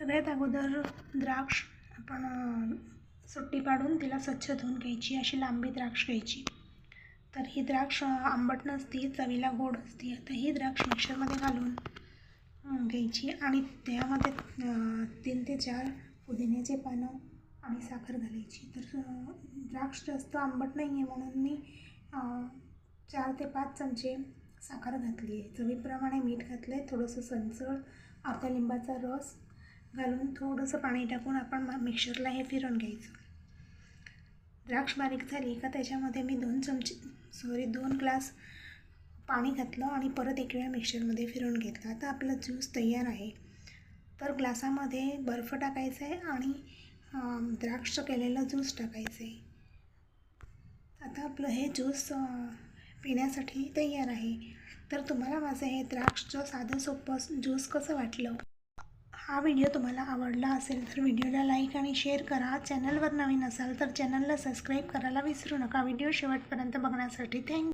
सगळ्यात अगोदर द्राक्ष आपण सुट्टी पाडून तिला स्वच्छ धुवून घ्यायची अशी लांबी द्राक्ष घ्यायची. तर ही द्राक्ष आंबट नसती चवीला गोड असते. तर ही द्राक्ष मिक्सरमध्ये घालून घ्यायची. आणि त्यामध्ये तीन ते चार पुदिन्याचे पानं आणि साखर घालायची. तर द्राक्ष जास्त आंबट नाही आहे म्हणून मी चार ते पाच चमचे साखर घातली आहे चवीप्रमाणे मीठ घातलं आहे थोडंसं संचळ अर्धा लिंबाचा रस घालून थोडंसं पाणी टाकून आपण मिक्सरला हे फिरून घ्यायचं. द्राक्ष बारीक झाली का त्याच्यामध्ये मी दोन चमचे सॉरी दोन ग्लास पाणी घातलं आणि परत एक वेळा मिक्सरमध्ये फिरून घेतलं. आता आपला ज्यूस तयार आहे. तर ग्लासामध्ये बर्फ टाकायचा आहे आणि द्राक्ष केलेलं ज्यूस टाकायचं आहे. आता आपलं हे ज्यूस पिण्यासाठी तयार आहे. तर तुम्हाला माझं हे द्राक्षचं साधं सोपं ज्यूस कसं वाटलं? हा व्हिडिओ तुम्हाला आवडला असेल तर व्हिडिओला लाईक आणि शेअर करा. चॅनलवर नवीन असाल तर चॅनलला सबस्क्राईब करायला विसरू नका. व्हिडिओ शेवटपर्यंत बघण्यासाठी थँक